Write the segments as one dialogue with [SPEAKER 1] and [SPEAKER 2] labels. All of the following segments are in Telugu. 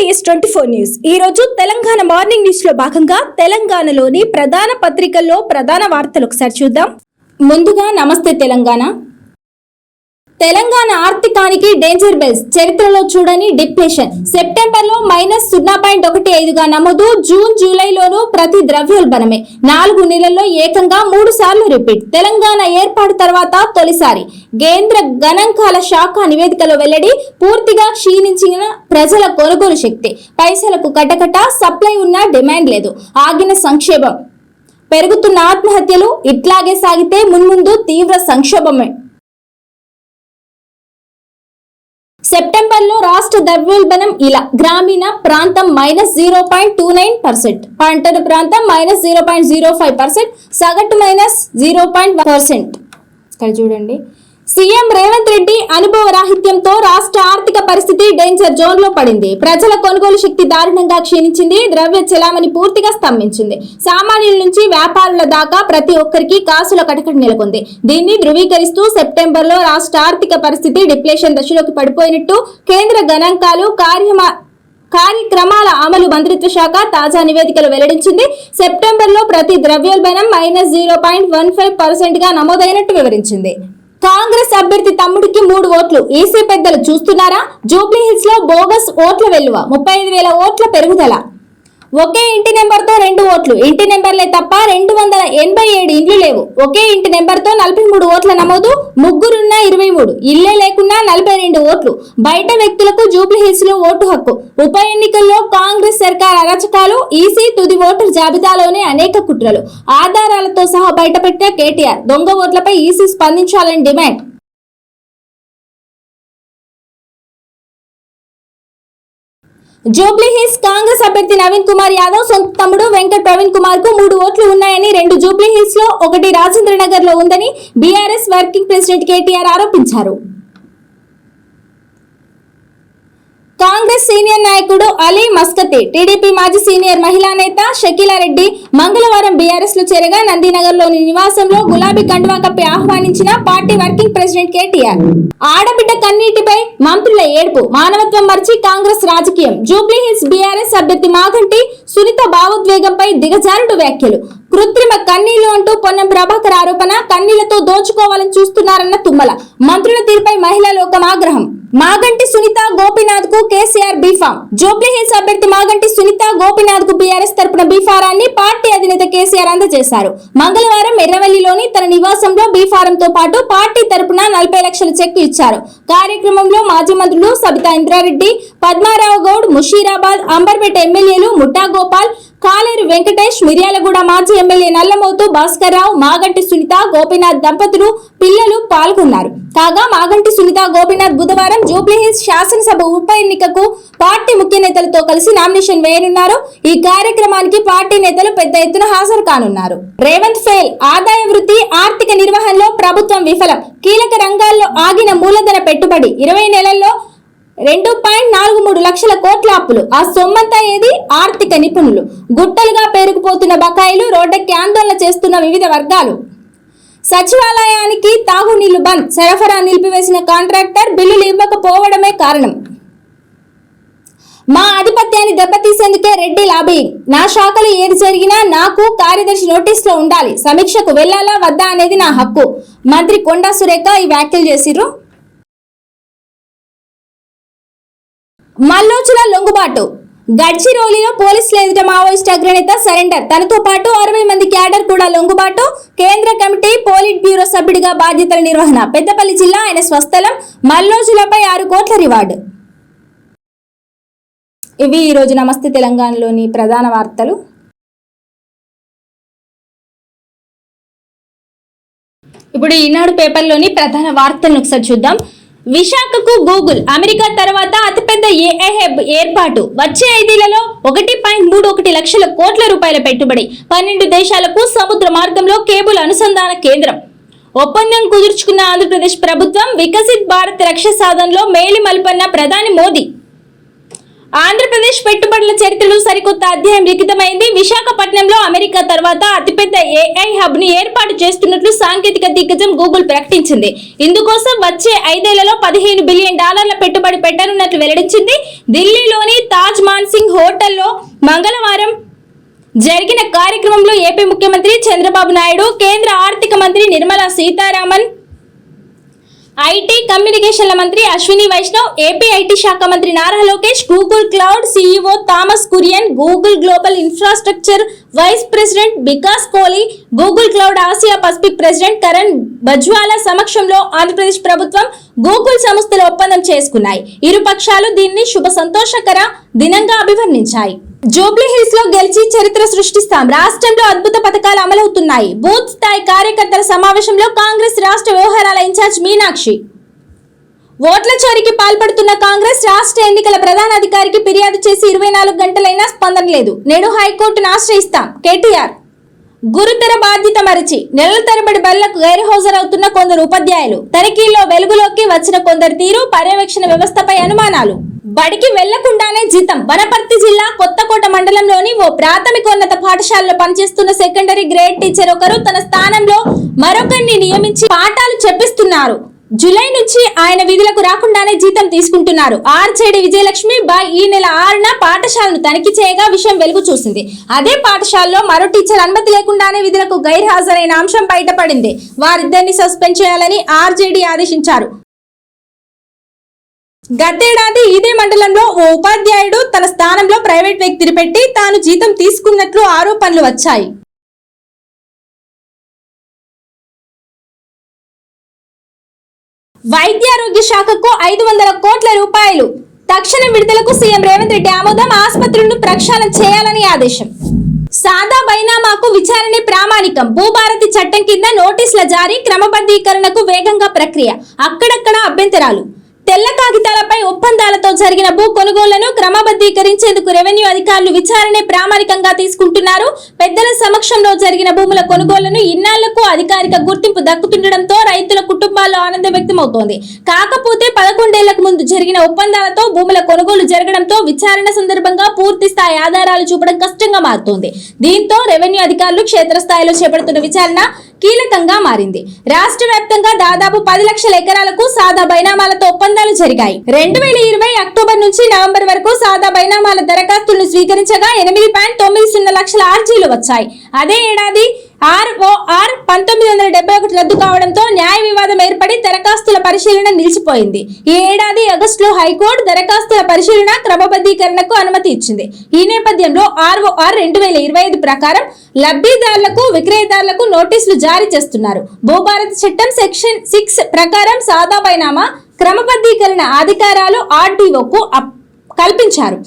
[SPEAKER 1] TS twenty four news. ఈ రోజు తెలంగాణ మార్నింగ్ న్యూస్లో భాగంగా తెలంగాణలోని ప్రధాన పత్రికల్లో ప్రధాన వార్తలు ఒకసారి చూద్దాం. ముందుగా నమస్తే తెలంగాణ. తెలంగాణ ఆర్థికానికి డేంజర్ బెల్స్ చరిత్రలో చూడని డిప్రెషన్ సెప్టెంబర్లో మైనస్ సున్నా పాయింట్ ఒకటి ఐదుగా నమోదు. జూన్ జూలైలోనూ ప్రతి ద్రవ్యోల్బణమే. నాలుగు నెలల్లో ఏకంగా మూడు సార్లు రిపీట్ తెలంగాణ ఏర్పాటు తర్వాత తొలిసారి. కేంద్ర గణాంకాల శాఖ నివేదికలో వెల్లడి పూర్తిగా క్షీణించిన ప్రజల కొనుగోలు శక్తి. పైసలకు కటకట సప్లై ఉన్న డిమాండ్ లేదు. ఆగిన సంక్షేమం పెరుగుతున్న ఆత్మహత్యలు ఇట్లాగే సాగితే మున్ముందు తీవ్ర సంక్షోభమే. ద్రవ్యోల్బణం ఇలా. గ్రామీణ ప్రాంతం minus zero point two nine percent. పట్టణ ప్రాంతం minus zero point zero five percent. సగటు మైనస్ జీరో పాయింట్ పర్సెంట్. ఇక్కడ చూడండి. సీఎం రేవంత్ రెడ్డి అనుభవ రాహిత్యంతో రాష్ట్ర ఆర్థిక పరిస్థితి డేంజర్ జోన్లో పడింది. ప్రజల కొనుగోలు శక్తి దారుణంగా క్షీణించింది. ద్రవ్య చెలామణి పూర్తిగా స్తంభించింది. సామాన్యుల నుంచి వ్యాపారుల దాకా ప్రతి ఒక్కరికి కాసుల కటకట నెలకొంది. దీన్ని ధృవీకరిస్తూ సెప్టెంబర్లో రాష్ట్ర ఆర్థిక పరిస్థితి డిప్లేషన్ దశలోకి పడిపోయినట్టు కేంద్ర గణాంకాలు కార్యమా కార్యక్రమాల అమలు మంత్రిత్వ శాఖ తాజా నివేదికలు వెల్లడించింది. సెప్టెంబర్లో ప్రతి ద్రవ్యోల్బణం minus zero point one five పర్సెంట్గా నమోదైనట్టు వివరించింది. కాంగ్రెస్ అభ్యర్థి తమ్ముడికి మూడు ఓట్లు. ఈసీ పెద్దలు చూస్తున్నారా? జూబ్లీ హిల్స్లో బోగస్ ఓట్ల వెల్లువ. ముప్పై ఐదు వేల ఓట్ల పెరుగుదల. ఒకే ఇంటి నెంబర్తో రెండు ఓట్లు. ఇంటి నెంబర్లే తప్ప రెండు వందల ఎనభై ఏడు ఇండ్లు లేవు. ఒకే ఇంటి నెంబర్తో నలభై మూడు ఓట్ల నమోదు ముగ్గురున్న ఇరవై మూడు. ఇల్లే లేకున్నా నలభై రెండు ఓట్లు. బయట వ్యక్తులకు జూబ్లీహిల్స్లో ఓటు హక్కు. ఉప ఎన్నికల్లో కాంగ్రెస్ సర్కార్ అరచకాలు ఈసీ తుది ఓటర్ జాబితాలోనే అనేక కుట్రలు. ఆధారాలతో సహా బయటపెట్టిన కేటీఆర్. దొంగ ఓట్లపై ఈసీ స్పందించాలని డిమాండ్. జూబ్లీ హిల్స్ కాంగ్రెస్ అభ్యర్థి నవీన్ కుమార్ యాదవ్ సొంత తమ్ముడు వెంకట్ ప్రవీణ్ కుమార్కు మూడు ఓట్లు ఉన్నాయని రెండు జూబ్లీ హిల్స్లో ఒకటి రాజేంద్ర నగర్లో ఉందని బీఆర్ఎస్ వర్కింగ్ ప్రెసిడెంట్ కేటీఆర్ ఆరోపించారు. కాంగ్రెస్ సీనియర్ నాయకుడు అలీ మస్కతి టీడీపీ మాజీ సీనియర్ మహిళా నేత షకీలారెడ్డి మంగళవారం బీఆర్ఎస్లో చేరగా నందినగర్లోని నివాసంలో గులాబీ కండువా కప్పి ఆహ్వానించిన పార్టీ వర్కింగ్ ప్రెసిడెంట్ కేటీఆర్. ఆడబిడ్డ కన్నీటిపై మంత్రుల ఏడుపు మానవత్వం మర్చి కాంగ్రెస్ రాజకీయం. జూబ్లీహిల్స్ బీఆర్ఎస్ అభ్యర్థి మాగంటి సునీత భావోద్వేగంపై దిగజారుడు వ్యాఖ్యలు. కృత్రిమ కన్నీళ్ళు అంటూ పొన్నం ప్రభాకర్ ఆరోపణ కన్నీళ్ళతో దోచుకోవాలని చూస్తున్నారన్న తుమ్మల. మంత్రుల తీరుపై మహిళా లోకం ఆగ్రహం. మాగంటి సునీత గోపినాథ్కు కేసీఆర్ బీఫామ్ జూబ్లీ హిల్స్ అభ్యర్థి మాగంటి సునీత గోపినాథ్కు బీఆర్ఎస్ తరపున బీఫారాన్ని పార్టీ అధినేత కేసీఆర్ అందజేశారు. మంగళవారం ఎర్రవల్లిలోని తన నివాసంలో బీఫారం తో పాటు పార్టీ తరపున నలభై లక్షల చెక్ ఇచ్చారు. కార్యక్రమంలో మాజీ మంత్రులు సబితా ఇంద్రారెడ్డి పద్మారావు గౌడ్ ముషీరాబాద్ అంబర్పేట ఎమ్మెల్యేలు ముఠా గోపాల్ కాలేరు వెంకటేష్ మిర్యాలగూడ మాజీ ఎమ్మెల్యే నల్లమోతు భాస్కర్ రావు మాగంటి సునీత గోపీనాథ్ దంపతులు పిల్లలు పాల్గొన్నారు. కాగా మాగంటి సునీత గోపీనాథ్ బుధవారం జూబ్లీహిల్స్ శాసనసభ ఉప ఎన్నికకు పార్టీ ముఖ్య నేతలతో కలిసి నామినేషన్ వేయనున్నారు. ఈ కార్యక్రమానికి పార్టీ నేతలు పెద్ద ఎత్తున హాజరు కానున్నారు. రేవంత్ ఫెయిల్ ఆదాయ వృద్ధి ఆర్థిక నిర్వహణలో ప్రభుత్వం విఫలం కీలక రంగాల్లో ఆగిన మూలధన పెట్టుబడి ఇరవై నెలల్లో రెండు పాయింట్ నాలుగు మూడు లక్షల కోట్ల అప్పులు. ఆ సొమ్మంతా ఏది? ఆర్థిక నిపుణులు. గుట్టలుగా పేరుకుపోతున్న బకాయిలు రోడ్డెక్కి ఆందోళన చేస్తున్న వివిధ వర్గాలు. సచివాలయానికి తాగునీళ్ళు బంద్. సరఫరా నిలిపివేసిన కాంట్రాక్టర్ బిల్లులు ఇవ్వకపోవడమే కారణం. మా ఆధిపత్యాన్ని దెబ్బతీసేందుకే రెడ్డి లాబింగ్ నా శాఖలో ఏది జరిగినా నాకు కార్యదర్శి నోటీసులో ఉండాలి. సమీక్షకు వెళ్ళాలా వద్దా అనేది నా హక్కు. మంత్రి కొండా సురేఖ ఈ వ్యాఖ్యలు చేసిర్రు. మల్లోచుల లొంగుబాటు. గడ్చిరోలిలో పోలీసులు ఎదుట మావోయిస్ట్ అగ్రనేత సరెండర్. తనతో పాటు అరవై మంది క్యాడర్ కూడా లొంగుబాటు. కేంద్ర కమిటీ పోలిట్ బ్యూరో సభ్యుడిగా బాధ్యతల నిర్వహణ. పెద్దపల్లి జిల్లా ఆయన స్వస్థలం మల్లోజులపై ఆరు కోట్ల రివార్డు. ఇవి ఈరోజు నమస్తే తెలంగాణలోని ప్రధాన వార్తలు. ఇప్పుడు ఈనాడు పేపర్లోని ప్రధాన వార్తలను ఒకసారి చూద్దాం. విశాఖకు గూగుల్ అమెరికా తర్వాత అతిపెద్ద ఏఐ ఏర్పాటు. వచ్చే ఐదేళ్ళలో ఒకటి పాయింట్ మూడు ఒకటి లక్షల కోట్ల రూపాయల పెట్టుబడి. పన్నెండు దేశాలకు సముద్ర మార్గంలో కేబుల్ అనుసంధాన కేంద్రం. ఒప్పందం కుదుర్చుకున్న ఆంధ్రప్రదేశ్ ప్రభుత్వం వికసిత్ భారత్ రక్ష సాధనలో మేలి మల్పన్న ప్రధాని మోదీ. ఆంధ్రప్రదేశ్ పెట్టుబడుల చరిత్రలో సరికొత్త అధ్యాయం లిఖితమైంది. విశాఖపట్నంలో అమెరికా తర్వాత అతిపెద్ద ఏఐ హబ్ను ఏర్పాటు చేస్తున్నట్లు సాంకేతిక దిగ్గజం గూగుల్ ప్రకటించింది. ఇందుకోసం వచ్చే ఐదేళ్ళలో పదిహేను బిలియన్ డాలర్ల పెట్టుబడి పెట్టనున్నట్లు వెల్లడించింది. ఢిల్లీలోని తాజ్ మాన్సింగ్ హోటల్లో మంగళవారం జరిగిన కార్యక్రమంలో ఏపీ ముఖ్యమంత్రి చంద్రబాబు నాయుడు కేంద్ర ఆర్థిక మంత్రి నిర్మలా సీతారామన్ ఐటీ కమ్యూనికేషన్ల మంత్రి అశ్విని వైష్ణవ్ ఏపీ ఐటీ శాఖ మంత్రి Nara Lokesh Google cloud CEO Thomas Kurian Google global infrastructure vice president Bikas Kohli Google cloud Asia Pacific president Karan బజ్వాలా సమక్షంలో ఆంధ్రప్రదేశ్ ప్రభుత్వం గూగుల్ సంస్థలు ఒప్పందం చేసుకున్నాయి. ఇరు పక్షాలు దీన్ని శుభ సంతోషకర దినంగా అభివర్ణించాయి. జూబ్లీ హిల్స్లో గెలిచి చరిత్ర సృష్టిస్తాం. రాష్ట్రంలో అద్భుత పథకాలు అమలవుతున్నాయి. బూత్ స్థాయి కార్యకర్తల సమావేశంలో కాంగ్రెస్ రాష్ట్ర వ్యవహారాల ఇన్ఛార్జ్ మీనాక్షి ఓట్ల చోరీకి పాల్పడుతున్న కాంగ్రెస్ రాష్ట్ర ఎన్నికల ప్రధాన అధికారికి ఫిర్యాదు చేసి ఇరవై నాలుగు గంటలైనా స్పందన లేదు. నేడు హైకోర్టును ఆశ్రయిస్తాం. కేటీఆర్. గురుతర బాధ్యత మరిచి నెలల తరబడి బళ్ళకు గైర్హాజరవుతున్న కొందరు ఉపాధ్యాయులు. తనిఖీల్లో వెలుగులోకి వచ్చిన కొందరు తీరు పర్యవేక్షణ వ్యవస్థపై అనుమానాలు. బడికి వెళ్ళకుండానే జీతం. వనపర్తి జిల్లా కొత్తకోట మండలంలోని ఓ ప్రాథమికోన్నత పాఠశాలలో పనిచేస్తున్న సెకండరీ గ్రేడ్ టీచర్ ఒకరు తన స్థానంలో మరొకరిని నియమించి పాఠాలు చెప్పిస్తున్నారు. జూలై నుంచి ఆయన విధులకు రాకుండానే జీతం తీసుకుంటున్నారు. ఆర్జేడీ విజయలక్ష్మి బాయ్ ఈ నెల ఆరున పాఠశాలను తనిఖీ చేయగా విషయం వెలుగు చూసింది. అదే పాఠశాలలో మరో టీచర్ అనుమతి లేకుండానే విధులకు గైర్హాజరైన అంశం బయటపడింది. వారిద్దరిని సస్పెండ్ చేయాలని ఆర్జేడీ ఆదేశించారు. గతేడాది ఇదే మండలంలో ఓ ఉపాధ్యాయుడు తన స్థానంలో ప్రైవేట్ వ్యక్తిని పెట్టి తాను జీతం తీసుకున్నట్లు ఆరోపణలు వచ్చాయి. వైద్యారోగ్య శాఖకు ఐదు వందల కోట్ల రూపాయలు. తక్షణ విడుదలకు సీఎం రేవంత్ రెడ్డి ఆమోదం ఆసుపత్రులను ప్రక్షాళన చేయాలని ఆదేశం. సాదా బైనామాకు విచారణ ప్రామాణికం. భూభారతి చట్టం కింద నోటీసుల జారీ క్రమబద్ధీకరణకు వేగంగా ప్రక్రియ. అక్కడక్కడ అభ్యంతరాలు. తెల్ల కాగితాలపై ఒప్పందాలతో జరిగిన భూ కొనుగోళ్ళను క్రమబద్ధీకరించేందుకు రెవెన్యూ అధికారులు విచారణే ప్రామాణికంగా తీసుకుంటున్నారు. పెద్దల సమక్షంలో జరిగిన భూముల కొనుగోళ్ళను ఇన్నాళ్ళకు అధికారిక గుర్తింపు దక్కుతుండటంతో రైతుల కుటుంబాల్లో ఆనందం వ్యక్తమవుతోంది. కాకపోతే పదకొండేళ్ళకు ముందు జరిగిన ఒప్పందాలతో భూముల కొనుగోలు జరగడంతో విచారణ సందర్భంగా పూర్తి స్థాయి ఆధారాలు చూపడం కష్టంగా మారుతోంది. దీంతో రెవెన్యూ అధికారులు క్షేత్రస్థాయిలో చేపడుతున్న విచారణ కీలకంగా మారింది. రాష్ట్ర వ్యాప్తంగా దాదాపు పది లక్షల ఎకరాలకు సాదా బైనామాలతో ఒప్పందాలు జరిగాయి. రెండు వేల ఇరవై అక్టోబర్ నుంచి నవంబర్ వరకు సాదా బైనామాల దరఖాస్తులను స్వీకరించగా ఎనిమిది పాయింట్ తొమ్మిది సున్నా లక్షల ఆర్జీలు వచ్చాయి. అదే ఏడాది ఆర్ఓఆర్ పంతొమ్మిది వందల డెబ్బై ఒకటి రద్దు కావడంతో న్యాయ వివాదం ఏర్పడి దరఖాస్తుల పరిశీలన నిలిచిపోయింది. ఈ ఏడాది ఆగస్టులో హైకోర్టు దరఖాస్తుల పరిశీలన క్రమబద్ధీకరణకు అనుమతి ఇచ్చింది. ఈ నేపథ్యంలో ఆర్ఓఆర్ రెండు వేల ఇరవై ఐదు ప్రకారం లబ్ధిదారులకు విక్రయదారులకు నోటీసులు జారీ చేస్తున్నారు. భూభారత చట్టం సెక్షన్ సిక్స్ ప్రకారం సాదా బైనామా క్రమబద్ధీకరణ అధికారాలు ఆర్డీఓకు కల్పించారు.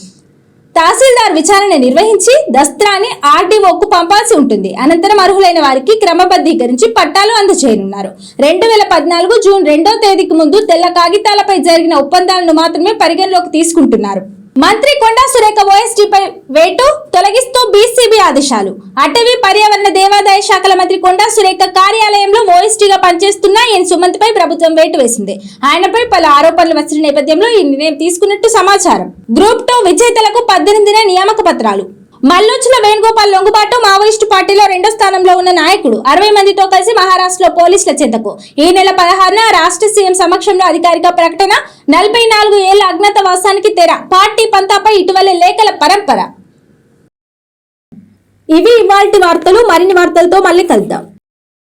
[SPEAKER 1] తహసీల్దార్ విచారణ నిర్వహించి దస్త్రాన్ని ఆర్డీఓకు పంపాల్సి ఉంటుంది. అనంతరం అర్హులైన వారికి క్రమబద్ధీకరించి పట్టాలు అందజేయనున్నారు. రెండు వేల పద్నాలుగు జూన్ రెండో తేదీకి ముందు తెల్ల కాగితాలపై జరిగిన ఒప్పందాలను మాత్రమే పరిగణలోకి తీసుకుంటున్నారు. మంత్రి కొండా సురేఖ ఓఎస్టీపై వేటు తొలగిస్తూ బీసీబీ ఆదేశాలు. అటవీ పర్యావరణ దేవాదాయ శాఖల మంత్రి కొండా సురేఖ కార్యాలయంలో ఓఎస్టీగా పనిచేస్తున్న ఎన్ సుమంత్పై ప్రభుత్వం వేటు వేసింది. ఆయనపై పలు ఆరోపణలు వచ్చిన నేపథ్యంలో ఈ నిర్ణయం తీసుకున్నట్టు సమాచారం. గ్రూప్ టూ విజేతలకు పద్దెనిమిదిన నియామక పత్రాలు. మల్లొచ్చిన వేణుగోపాల్ లొంగుబాటు మావోయిస్టు పార్టీలో రెండో స్థానంలో ఉన్న నాయకుడు. అరవై మందితో కలిసి మహారాష్ట్రలో పోలీసుల చెంతకు. ఈ నెల పదహారున రాష్ట్ర సీఎం సమక్షంలో అధికారిక ప్రకటన నలభై నాలుగు ఏళ్ళ అజ్ఞాతవాసానికి తెర. పార్టీ పంతాపై ఇటీవల లేఖల పరంపర. ఇవి ఇవాల్టి వార్తలు మరిన్ని వార్తలతో మళ్ళీ కలుద్దాం.